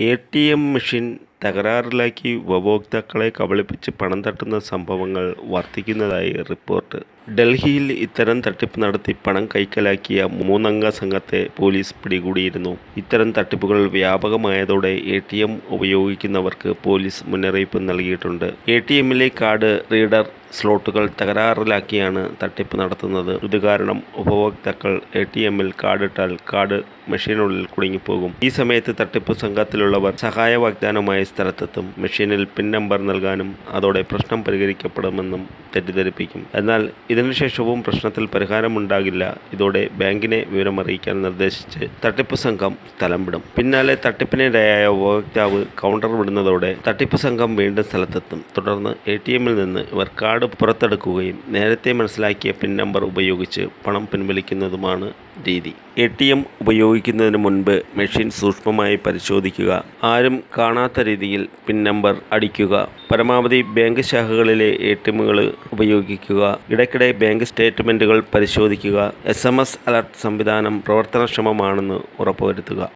A T M machine തകരാറിലാക്കി ഉപഭോക്താക്കളെ കബളിപ്പിച്ച് പണം തട്ടുന്ന സംഭവങ്ങൾ വർദ്ധിക്കുന്നതായി റിപ്പോർട്ട്. ഡൽഹിയിൽ ഇത്തരം തട്ടിപ്പ് നടത്തി പണം കൈക്കലാക്കിയ മൂന്നംഗ സംഘത്തെ പോലീസ് പിടികൂടിയിരുന്നു. ഇത്തരം തട്ടിപ്പുകൾ വ്യാപകമായതോടെ എ ടി എം ഉപയോഗിക്കുന്നവർക്ക് പോലീസ് മുന്നറിയിപ്പ് നൽകിയിട്ടുണ്ട്. എ ടി എമ്മിലെ കാർഡ് റീഡർ സ്ലോട്ടുകൾ തകരാറിലാക്കിയാണ് തട്ടിപ്പ് നടത്തുന്നത്. ഇത് കാരണം ഉപഭോക്താക്കൾ എ ടി എമ്മിൽ കാർഡിട്ടാൽ കാർഡ് മെഷീനുള്ളിൽ കുടുങ്ങിപ്പോകും. ഈ സമയത്ത് തട്ടിപ്പ് സംഘത്തിലുള്ളവർ സഹായ വാഗ്ദാനമായ സ്ഥലത്തെത്തും. മെഷീനിൽ പിൻ നമ്പർ നൽകാനും അതോടെ പ്രശ്നം പരിഹരിക്കപ്പെടുമെന്നും തെറ്റിദ്ധരിപ്പിക്കും. എന്നാൽ ഇതിനുശേഷവും പ്രശ്നത്തിൽ പരിഹാരമുണ്ടാകില്ല. ഇതോടെ ബാങ്കിനെ വിവരമറിയിക്കാൻ നിർദ്ദേശിച്ച് തട്ടിപ്പ് സംഘം സ്ഥലം വിടും. പിന്നാലെ തട്ടിപ്പിനിടയായ ഉപഭോക്താവ് കൗണ്ടർ വിടുന്നതോടെ തട്ടിപ്പ് സംഘം വീണ്ടും സ്ഥലത്തെത്തും. തുടർന്ന് എ ടി എമ്മിൽ നിന്ന് ഇവർ കാർഡ് പുറത്തെടുക്കുകയും നേരത്തെ മനസ്സിലാക്കിയ പിൻ നമ്പർ ഉപയോഗിച്ച് പണം പിൻവലിക്കുന്നതുമാണ് രീതി. എ ടി എം ഉപയോഗിക്കുന്നതിന് മുൻപ് മെഷീൻ സൂക്ഷ്മമായി പരിശോധിക്കുക. ആരും കാണാത്ത രീതിയിൽ പിൻ നമ്പർ അടിക്കുക. പരമാവധി ബാങ്ക് ശാഖകളിലെ എ ടി എമ്മുകൾ ഉപയോഗിക്കുക. ഇടയ്ക്കിടെ ബാങ്ക് സ്റ്റേറ്റ്മെന്റുകൾ പരിശോധിക്കുക. എസ് എം എസ് അലർട്ട് സംവിധാനം പ്രവർത്തനക്ഷമമാണെന്ന് ഉറപ്പുവരുത്തുക.